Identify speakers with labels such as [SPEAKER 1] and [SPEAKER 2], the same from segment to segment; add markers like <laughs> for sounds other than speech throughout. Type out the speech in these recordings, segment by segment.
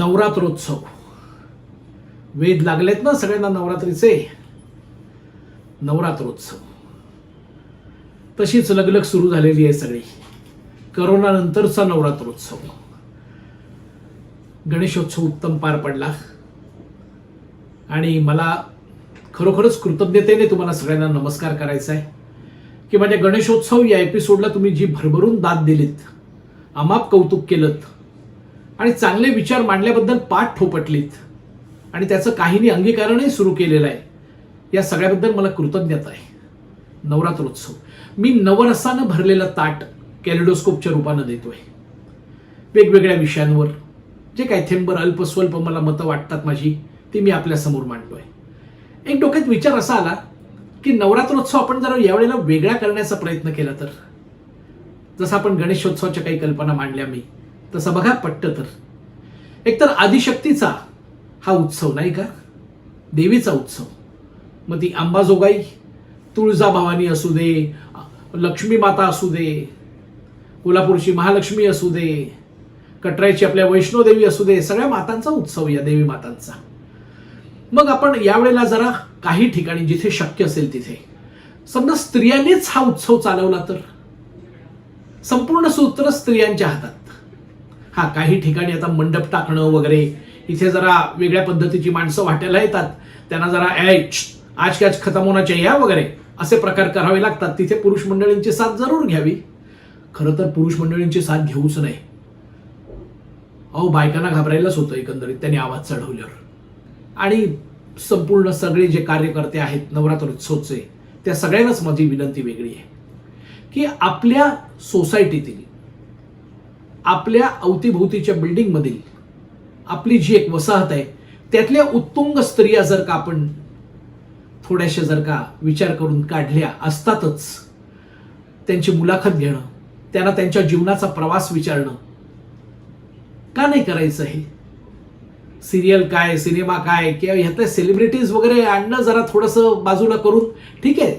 [SPEAKER 1] नवरात्रोत्सव. वेद लागलेत ना सगळ्यांना नवरात्रीचे? नवरात्रोत्सव. तशीच लगलग सुरू झालेली आहे सगळी. करोना नंतरचा नवरात्रोत्सव. गणेशोत्सव उत्तम पार पडला. आणि मला खरोखरच कृतज्ञतेने तुम्हाला सगळ्यांना नमस्कार करायचा आहे. की माझ्या गणेशोत्सव या एपिसोडला तुम्ही जी भरभरून दाद दिलीत अमाप कौतुक केलं आणि चांगले विचार मांडल्याबद्दल पाठ ठोपटलीत. आणि त्याचं काहींनी अंगीकरणही सुरू केलेलं आहे. या सगळ्याबद्दल मला कृतज्ञता आहे. नवरात्रोत्सव. मी नवरसानं भरलेलं ताट कॅलिडोस्कोपच्या रूपानं देतोय. वेगवेगळ्या विषयांवर जे काही थेंबर अल्पस्वल्प मला मतं वाटतात माझी ती मी आपल्यासमोर मांडतोय. एक डोक्यात विचार असा आला की नवरात्रोत्सव आपण जर यावेळेला वेगळा करण्याचा प्रयत्न केला तर? जसं आपण गणेशोत्सवाच्या काही कल्पना मांडल्या मी तसं बघा पट्ट तर. एकतर आदिशक्तीचा हा उत्सव नाही का? देवीचा उत्सव. मग ती अंबाजोगाई तुळजाभवानी असू दे लक्ष्मी माता असू दे कोल्हापूरची महालक्ष्मी असू दे कटरायची आपल्या वैष्णोदेवी असू दे सगळ्या मातांचा उत्सव या देवी मातांचा. मग आपण यावेळेला जरा काही ठिकाणी जिथे शक्य असेल तिथे. समजा स्त्रियांनीच हा उत्सव चालवला तर? संपूर्ण सूत्र स्त्रियांच्या हातात. हा काही ठिकाणी आता मंडप टाकणं वगैरे इथे जरा वेगळ्या पद्धतीची माणसं वाटायला येतात. त्यांना जरा ॲच आज की आज खतम होण्याच्या या वगैरे असे प्रकार करावे लागतात. तिथे पुरुष मंडळींची साथ जरूर घ्यावी. खरं तर पुरुष मंडळींची साथ घेऊच नाही अहो बायकांना घाबरायलाच होतं एकंदरीत त्यांनी आवाज चढवल्यावर. आणि संपूर्ण सगळे जे कार्यकर्ते आहेत नवरात्रोत्सवचे त्या सगळ्यांनाच माझी विनंती वेगळी आहे. की आपल्या सोसायटीतील आपल्या अवतीभोवतीच्या बिल्डिंगमधील आपली जी एक वसाहत आहे त्यातल्या उत्तुंग स्त्रिया जर का आपण थोड्याशा जर का विचार करून काढल्या असतातच त्यांची मुलाखत घेणं त्यांना त्यांच्या जीवनाचा प्रवास विचारणं का नाही करायचं हे? सिरियल काय सिनेमा काय किंवा ह्यातल्या सेलिब्रिटीज वगैरे आणणं जरा थोडंसं बाजूला करून ठीक आहे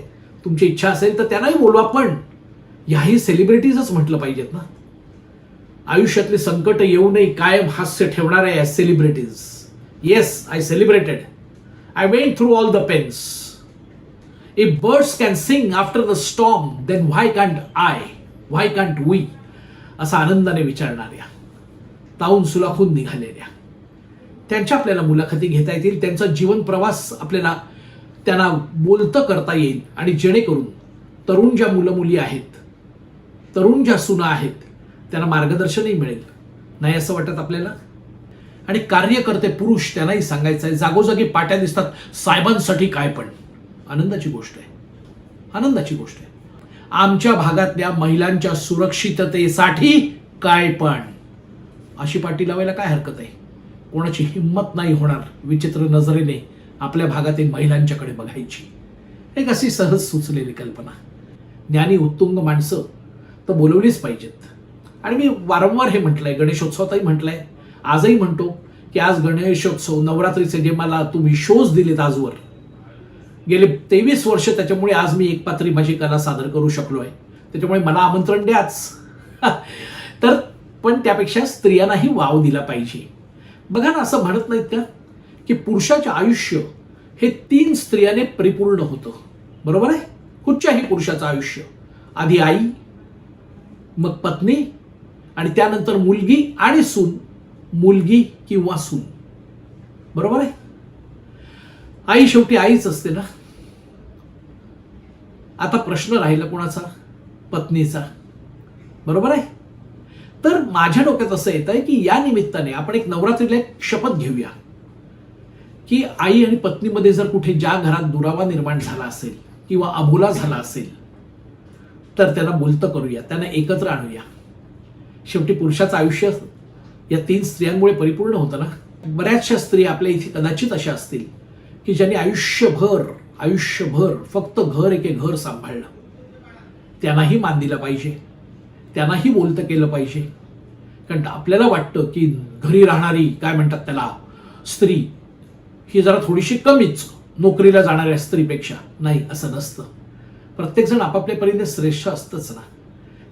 [SPEAKER 1] तुमची इच्छा असेल तर त्यांनाही बोलवा पण ह्याही सेलिब्रिटीजच म्हटलं पाहिजेत ना. आयुष्यातले संकट येऊ नये कायम हास्य ठेवणारे या celebrities yes I celebrated I went through all the pains if birds can sing after the storm then why can't I why can't we असा आनंदाने विचारणाऱ्या ताऊन सुलाखून निघालेल्या. त्यांच्या आपल्याला मुलाखती घेता येतील त्यांचा जीवन प्रवास आपल्याला त्यांना बोलतं करता येईल. आणि जेणेकरून तरुण ज्या मुलं मुली आहेत तरुण ज्या सुना आहेत त्यांना मार्गदर्शनही मिळेल. नाही असं वाटत आपल्याला? आणि कार्यकर्ते पुरुष त्यांनाही सांगायचं आहे जागोजागी पाट्या दिसतात साहेबांसाठी काय पण. आनंदाची गोष्ट आहे. आनंदाची गोष्ट आहे. आमच्या भागातल्या महिलांच्या सुरक्षिततेसाठी काय पण. अशी पाटी लावायला काय हरकत आहे? कोणाची हिंमत नाही होणार विचित्र नजरेने आपल्या भागातील महिलांच्याकडे बघायची. एक अशी सहज सुचलेली कल्पना. ज्ञानी उत्तुंग माणसं तर बोलवलीच पाहिजेत. आणि मी वारंवार हे म्हटलंय गणेशोत्सवातही म्हटलंय. आजही म्हणतो की आज गणेशोत्सव नवरात्रीचे जे मला तुम्ही शोज दिलेत आजवर गेले तेवीस वर्ष त्याच्यामुळे आज मी एक पात्री माझी कला सादर करू शकलो आहे त्याच्यामुळे मला आमंत्रण द्याच <laughs> तर पण त्यापेक्षा स्त्रियांनाही वाव दिला पाहिजे. बघा ना असं म्हणत नाहीत का? की पुरुषाचे आयुष्य हे तीन स्त्रियाने परिपूर्ण होतं. बरोबर आहे? कुठच्याही पुरुषाचं आयुष्य? आधी आई मग पत्नी आणि त्यानंतर मुलगी आणि सून. मुलगी किंवा सून. बरोबर आहे? आई शेवटी आईच असते ना? आता प्रश्न राहिला कोणाचा? पत्नीचा. बरोबर आहे? तर माझ्या डोक्यात असं येत आहे की या निमित्ताने आपण एक नवरात्रीला एक शपथ घेऊया. की आई आणि पत्नीमध्ये जर कुठे ज्या घरात दुरावा निर्माण झाला असेल किंवा अभोला झाला असेल तर त्यांना बोलतं करूया. त्यांना एकत्र आणूया. शेवटी पुरुषाचं आयुष्य या तीन स्त्रियांमुळे परिपूर्ण होतं ना? बऱ्याचशा स्त्री आपल्या इथे कदाचित अशा असतील की ज्यांनी आयुष्यभर आयुष्यभर फक्त घर एके घर सांभाळलं. त्यांनाही मान दिला पाहिजे. त्यांनाही बोलतं केलं पाहिजे. कारण आपल्याला वाटतं की घरी राहणारी काय म्हणतात त्याला स्त्री ही जरा थोडीशी कमीच नोकरीला जाणाऱ्या स्त्रीपेक्षा. नाही असं नसतं. प्रत्येकजण आपापल्या परीने श्रेष्ठ असतंच ना?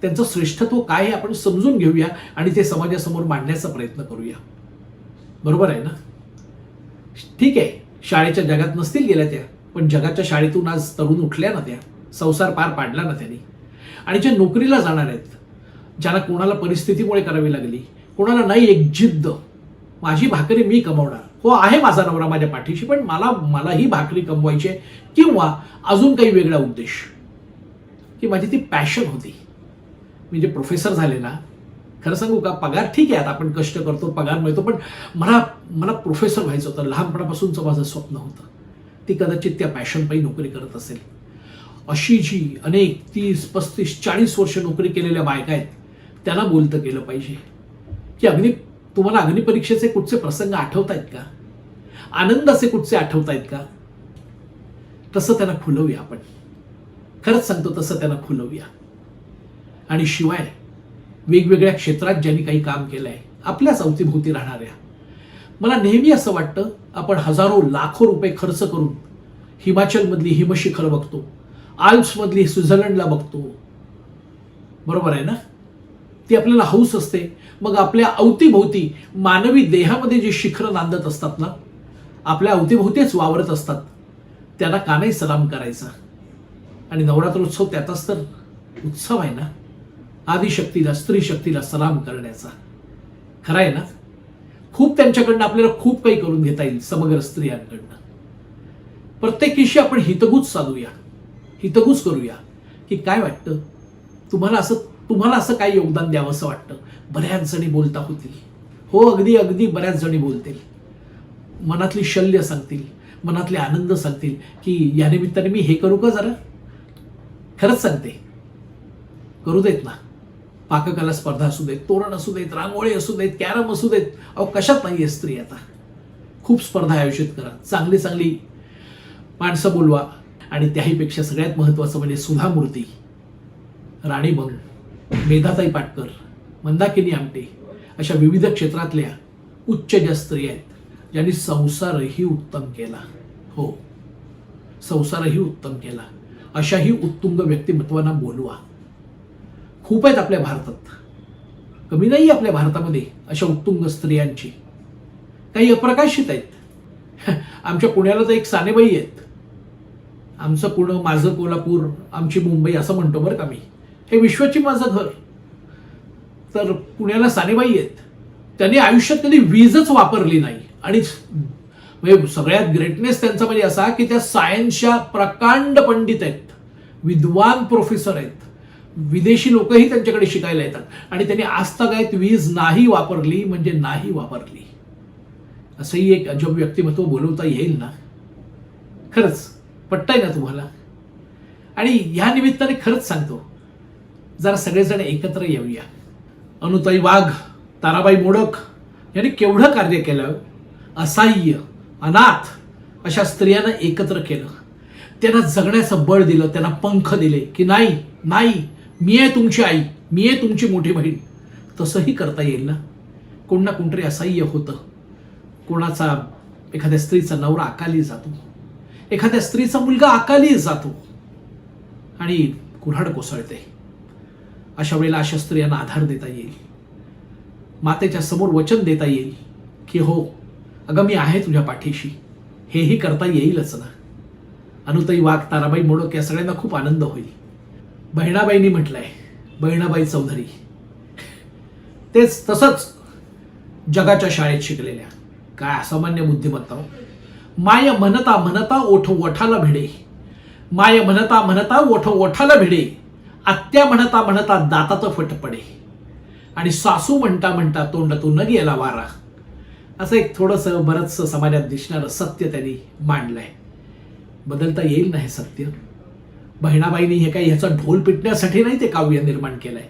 [SPEAKER 1] त्यांचं श्रेष्ठत्व काय आहे आपण समजून घेऊया आणि ते समाजासमोर मांडण्याचा प्रयत्न करूया. बरोबर आहे ना? ठीक आहे. शाळेच्या जगात नसतील गेल्या त्या पण जगाच्या शाळेतून आज तरुण उठल्या ना त्या. संसार पार पाडला ना त्यांनी. आणि जे नोकरीला जाणार आहेत ज्यांना कोणाला परिस्थितीमुळे करावी लागली कोणाला नाही एक जिद्द माझी भाकरी मी कमवणार. हो आहे माझा नवरा माझ्या पाठीशी पण मला मला ही भाकरी कमवायची आहे किंवा अजून काही वेगळा उद्देश. की माझी ती पॅशन होती. म्हणजे प्रोफेसर झालेला. खरं सांगू का? पगार ठीक आहे आता आपण कष्ट करतो पगार मिळतो पण मला मला प्रोफेसर व्हायचं होतं. लहानपणापासूनचं माझं स्वप्न होतं. ती कदाचित त्या पॅशनपायी नोकरी करत असेल. अशी जी अनेक तीस पस्तीस चाळीस वर्ष नोकरी केलेल्या बायका आहेत त्यांना बोलतं केलं पाहिजे. की अग्नी तुम्हाला अग्निपरीक्षेचे कुठचे प्रसंग आठवत आहेत का? आनंदाचे कुठचे आठवत आहेत का? तसं त्यांना खुलवूया आपण. खरंच सांगतो तसं त्यांना खुलवूया. आणि शिवाय वेगवेगळ्या क्षेत्रात ज्यांनी काही काम केलं आहे आपल्याच अवतीभोवती राहणाऱ्या. मला नेहमी असं वाटतं आपण हजारो लाखो रुपये खर्च करून हिमाचलमधली हिमशिखर बघतो आल्प्समधली स्वित्झर्लंडला बघतो. बरोबर आहे ना? ती आपल्याला हौस असते. मग आपल्या अवतीभोवती मानवी देहामध्ये जे शिखरं नांदत असतात ना आपल्या अवतीभोवतीच वावरत असतात. त्यांना का नाही सलाम करायचा? आणि नवरात्रोत्सव त्याचाच तर उत्सव आहे ना? आदिशक्तीला स्त्री शक्तीला सलाम करण्याचा. खरं आहे ना? खूप त्यांच्याकडनं आपल्याला खूप काही करून घेता येईल समग्र स्त्रियांकडनं. प्रत्येकीशी आपण हितगुज साधूया हितगुज करूया. की काय वाटतं? तुम्हाला असं तुम्हाला असं काय योगदान द्यावं असं वाटतं? बऱ्याच जणी बोलता होतील. हो अगदी अगदी बऱ्याच जणी बोलतील. मनातली शल्य सांगतील. मनातले आनंद सांगतील. की या निमित्ताने मी हे करू का जरा? खरंच सांगते. करू देत ना? पाककला स्पर्धा असू देत तोरण असू देत रांगोळी असू देत कॅरम असू देत. अहो कशात नाही आहे स्त्री आता. खूप स्पर्धा आयोजित करा. चांगली चांगली माणसं बोलवा. आणि त्याहीपेक्षा सगळ्यात महत्त्वाचं म्हणजे सुधा मूर्ती राणी बंग मेधाताई पाटकर मंदाकिनी आमटे अशा विविध क्षेत्रातल्या उच्च ज्या स्त्री आहेत ज्यांनी संसारही उत्तम केला. हो. संसारही उत्तम केला. अशाही उत्तुंग व्यक्तिमत्वांना बोलवा. खूप आहेत आपल्या भारतात. कमी नाही आपल्या भारतामध्ये अशा उत्तुंग स्त्रियांची. काही अप्रकाशित आहेत. <laughs> आमच्या पुण्याला तर एक सानेबाई आहेत. आमचं पुणं माझं कोल्हापूर आमची मुंबई असं म्हणतो बरं का मी. हे विश्वाची माझं घर. तर पुण्याला सानेबाई आहेत. त्यांनी आयुष्यात कधी वीजच वापरली नाही. आणि म्हणजे सगळ्यात ग्रेटनेस त्यांचा म्हणजे असा की त्या सायन्सच्या प्रकांड पंडित आहेत. विद्वान प्रोफेसर आहेत. विदेशी लोकही त्यांच्याकडे शिकायला येतात. आणि त्यांनी आजतागायत वीज नाही वापरली म्हणजे नाही वापरली. असंही एक अजब व्यक्तिमत्व बोलवता येईल ना? खरंच पटतंय ना तुम्हाला? आणि ह्या निमित्ताने खरंच सांगतो जरा सगळेजण एकत्र येऊया. अनुताई वाघ ताराबाई मोडक यांनी केवढं कार्य केलं? असहाय्य अनाथ अशा स्त्रियांना एकत्र केलं. त्यांना जगण्याचं बळ दिलं त्यांना पंख दिले की नाही नाही मी आहे तुमची आई मी आहे तुमची मोठी बहीण. तसंही करता येईल ना? कोण ना कोणतरी असह्य होतं. कोणाचा एखाद्या स्त्रीचा नवरा अकाली जातो. एखाद्या स्त्रीचा मुलगा अकाली जातो. आणि कुऱ्हाड कोसळते. अशा वेळेला अशा स्त्रियांना आधार देता येईल. मातेच्या समोर वचन देता येईल की हो अगं मी आहे तुझ्या पाठीशी. हेही करता येईलच ना. अनुताई वाघ ताराबाई मोडक या सगळ्यांना खूप आनंद होईल. बहिणाबाईंनी म्हटलंय बहिणाबाई चौधरी. तेच तसंच जगाच्या शाळेत शिकलेल्या. काय असामान्य बुद्धिमत्ता हो. माय म्हणता म्हणता ओठ ओठाला भिडे. माय म्हणता म्हणता ओठ ओठाला भिडे. आत्या म्हणता म्हणता दाताचं फट पडे. आणि सासू म्हणता म्हणता तोंडातून न गेला वारा. असं एक थोडंसं बरंचसं समाजात दिसणारं सत्य त्यांनी आहे बदलता येईल ना हे सत्य? बहिणाबाईंनी हे काय ह्याचा ढोल पिटण्यासाठी नाही ते काव्य निर्माण केलं आहे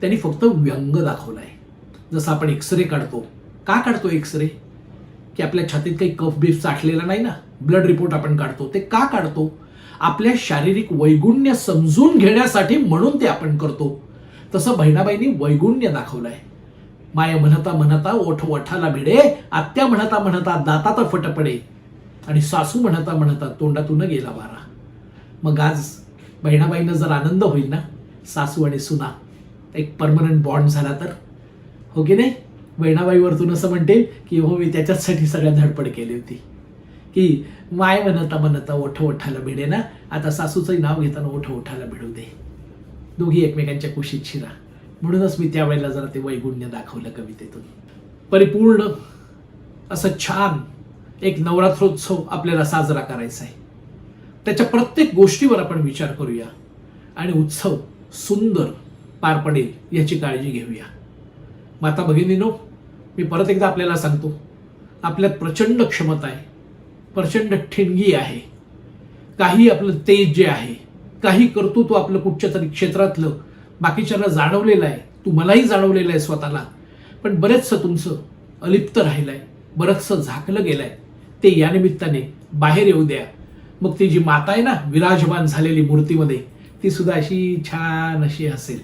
[SPEAKER 1] त्यांनी फक्त व्यंग दाखवलाय. जसं आपण एक्सरे काढतो. का काढतो एक्सरे की आपल्या छातीत काही कफ बीफ साठलेला नाही ना? ब्लड रिपोर्ट आपण काढतो. ते का काढतो? आपल्या शारीरिक वैगुण्य समजून घेण्यासाठी म्हणून ते आपण करतो. तसं बहिणाबाईंनी वैगुण्य दाखवलं आहे माय म्हणता म्हणता ओठ ओठाला भिडे आत्या म्हणता म्हणता दातात फट पडे आणि सासू म्हणता म्हणता तोंडातून गेला वारा. मग आज बहिणाबाईंना जर आनंद होईल ना सासू आणि सुना एक परमनंट बॉन्ड झाला तर? हो की नाही? बहिणाबाईवरतून असं म्हणते की हो मी त्याच्याचसाठी सगळ्या धडपड केली होती. की माय म्हणता म्हणता ओठ ओठाला भिडे ना आता सासूचंही नाव घेताना ओठ ओठाला भिडू दे. दोघी एकमेकांच्या कुशीत शिरा. म्हणूनच मी त्यावेळेला जरा ते वैगुण्य दाखवलं कवितेतून. परिपूर्ण असं छान एक नवरात्रोत्सव आपल्याला साजरा करायचा आहे त्याच्या प्रत्येक गोष्टीवर आपण विचार करूया. आणि उत्सव सुंदर पार पडेल याची काळजी घेऊया. माता भगिनीनो मी परत एकदा आपल्याला सांगतो आपल्यात प्रचंड क्षमता आहे प्रचंड ठिणगी आहे. काही आपलं तेज जे आहे काही कर्तृत्व आपलं कुठच्या तरी क्षेत्रातलं बाकीच्यांना जाणवलेलं आहे तुम्हालाही जाणवलेलं आहे स्वतःला. पण बरेचसं तुमचं अलिप्त राहिलं आहे बरंचसं झाकलं गेलं आहे ते यानिमित्ताने बाहेर येऊ द्या मग ती जी माता आहे ना विराजमान झालेली मूर्तीमध्ये ती सुद्धा अशी छान अशी असेल.